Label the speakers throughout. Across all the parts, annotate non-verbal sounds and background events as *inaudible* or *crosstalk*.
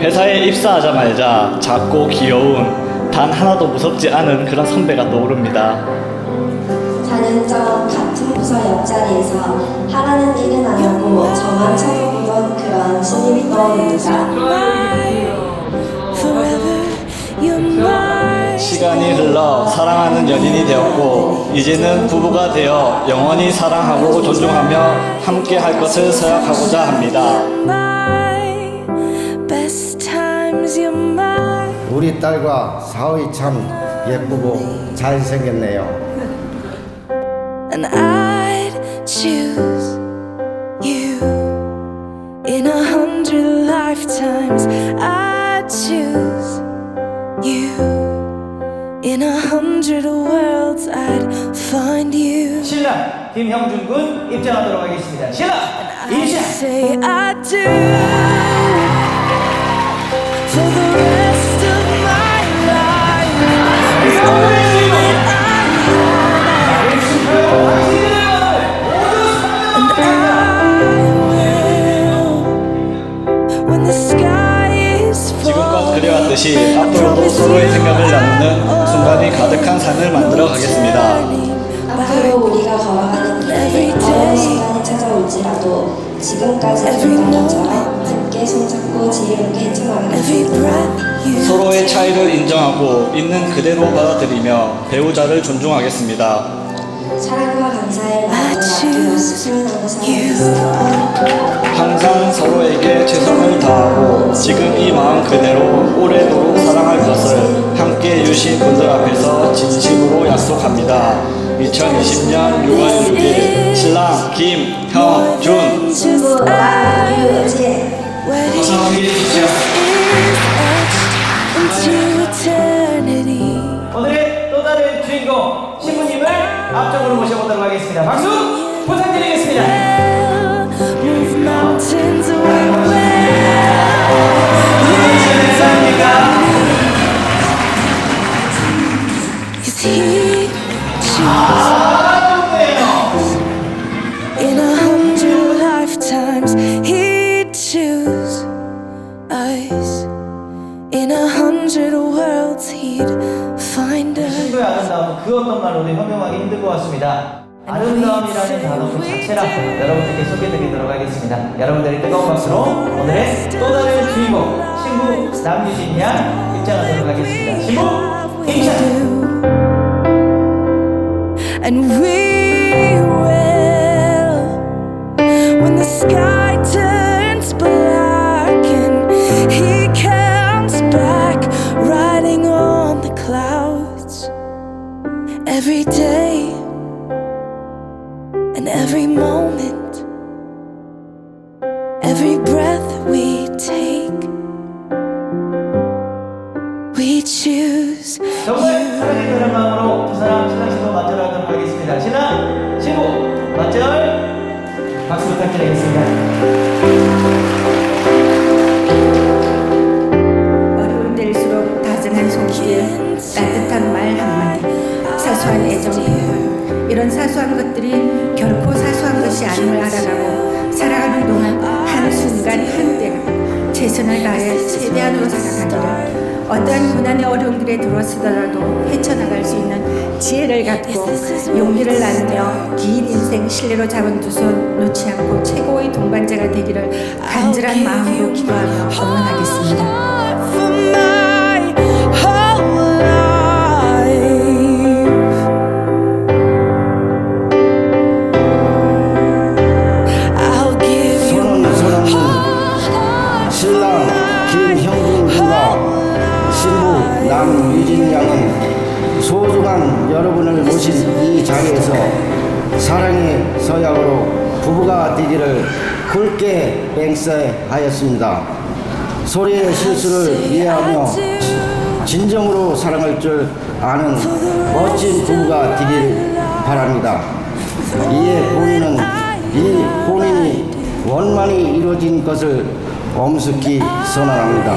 Speaker 1: 4년 전 회사에 입사하자마자 작고 귀여운 단 하나도 무섭지 않은 그런 선배가 떠오릅니다.
Speaker 2: 4년 전 같은 부서 옆자리에서 하라는 일은 안 하고 저만 쳐다보던 그런 신입이 떠오릅니다.
Speaker 1: 시간이 흘러 사랑하는 연인이 되었고 이제는 부부가 되어 영원히 사랑하고 존중하며 함께 할 것을 서약하고자 합니다.
Speaker 3: 우리 딸과 사위 참 예쁘고 잘생겼네요.
Speaker 4: And I'd choose you in a hundred lifetimes. I'd choose you in a hundred worlds. I'd find you.
Speaker 5: 신랑 김형준 군 입장하도록 하겠습니다. 신랑
Speaker 4: I
Speaker 5: 입장.
Speaker 4: say I do for the rest
Speaker 1: 삶을 만들어 가겠습니다.
Speaker 2: 앞으로 우리가 걸어가는 길에 어려운 시간이 찾아올지라도 지금까지 했던 것처럼 함께 손잡고 지혜롭게
Speaker 4: every
Speaker 2: 헤쳐나가겠습니다.
Speaker 4: breath you
Speaker 1: 서로의 차이를 인정하고 있는 그대로 받아들이며 배우자를 존중하겠습니다.
Speaker 2: 사랑과 감사의 마음을 살아가겠습니다.
Speaker 1: 항상 서로에게 최선을 다하고 지금 이 마음 그대로 오래도록 사랑할 것을 함께 앞에서 진심으로 약속합니다. 2020년 6월 6일 신랑 김형준.
Speaker 5: 오늘의 또 다른 주인공 신부님을 앞쪽으로 모셔보도록 하겠습니다. 박수 부탁드리겠습니다.
Speaker 4: Cause he hundred worlds. He'd find us.
Speaker 5: 신부의 아름다움은 그 어떤 말로도 형용하기 힘들 것 같습니다. 아름다움이라는 단어 그 자체라 여러분들께 소개드리도록 하겠습니다. 여러분들의 뜨거운 박수로 오늘의 또 다른 주인공 신부 남유진 양 입장하도록 하겠습니다. 신부 입장!
Speaker 4: And we every breath we take we choose
Speaker 5: 정말 사랑이 그런 마음으로 두 사람 신랑 신부 맞절하도록 하겠습니다. 신랑 신부 맞절 박수 부탁드리겠습니다.
Speaker 6: 어려운 데일수록 다정한 손길, 따뜻한 말 한마디, 사소한 애정 표현 이런 사소한 것들이 결코 사소한 것이 아님을 알아가고 살아가는 동안 한 순간 한때를 최선을 다해 최대한으로 살아가기를 어떠한 고난의 어려움들에 들어서더라도 헤쳐나갈 수 있는 지혜를 갖고 용기를 나누며 긴 인생 신뢰로 잡은 두 손 놓지 않고 최고의 동반자가 되기를 간절한 마음으로 기도하며 응원하겠습니다.
Speaker 3: 여러분을 모신 이 자리에서 사랑의 서약으로 부부가 되기를 굵게 맹세하였습니다. 소리의 실수를 이해하며 진정으로 사랑할 줄 아는 멋진 부부가 되길 바랍니다. 이에 본인은 이 혼인이 원만히 이루어진 것을 엄숙히 선언합니다.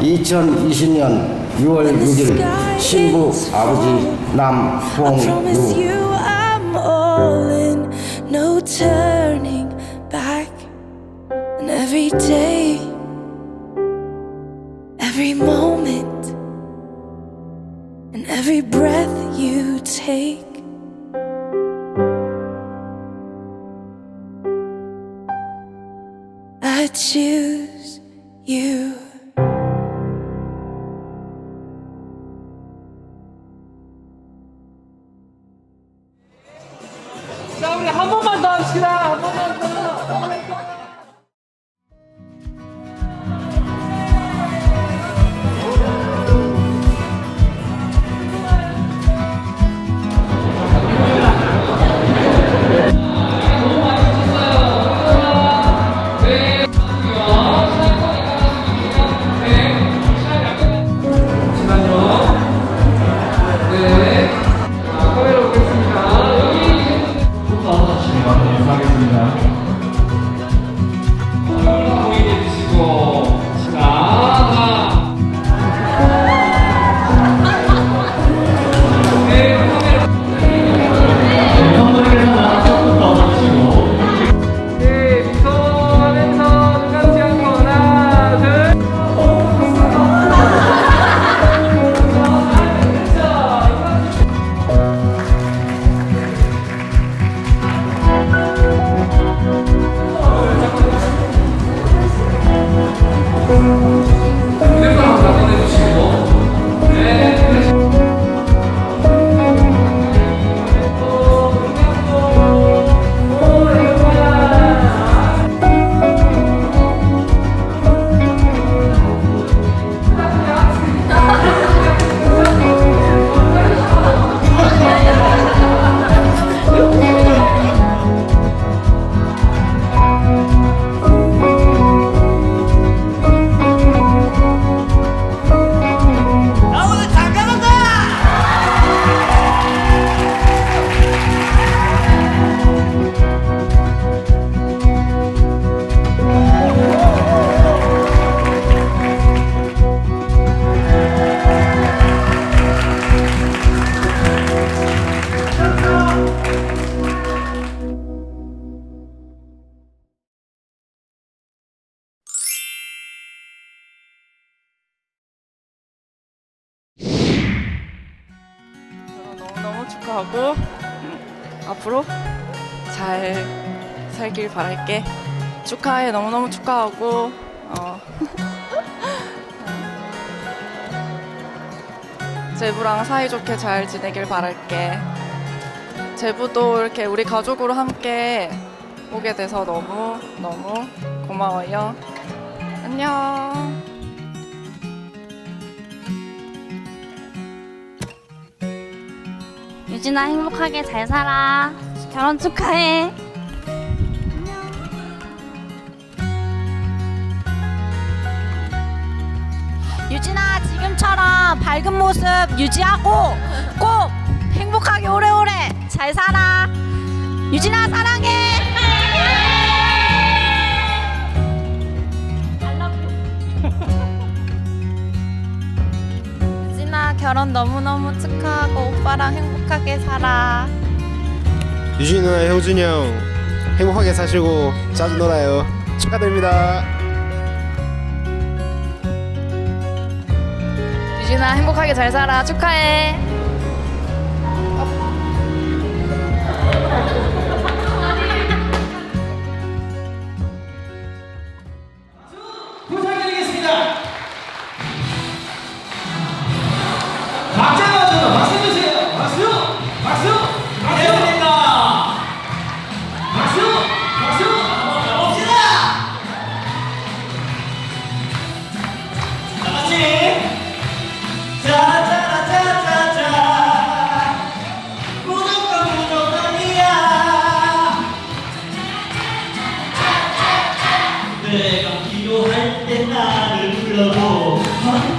Speaker 3: 2020년 6월 6일 신부
Speaker 4: all in. No turning back, and every day, every moment, and every breath you take. I choose.
Speaker 7: 살길 바랄게. 축하해. 너무너무 축하하고 어. *laughs* 제부랑 사이좋게 잘 지내길 바랄게. 제부도 이렇게 우리 가족으로 함께 오게 돼서 너무 너무 고마워요. 안녕.
Speaker 8: 유진아 행복하게 잘 살아. 결혼 축하해. 밝은 모습 유지하고 꼭 행복하게 오래오래 잘 살아. 유진아 사랑해. *laughs* 유진아 결혼 너무너무 축하하고 오빠랑 행복하게 살아.
Speaker 9: 유진이 누나 형준이 형 행복하게 사시고 자주 놀아요 축하드립니다
Speaker 7: 유진아 행복하게 잘 살아. 축하해.
Speaker 5: 나를 불러도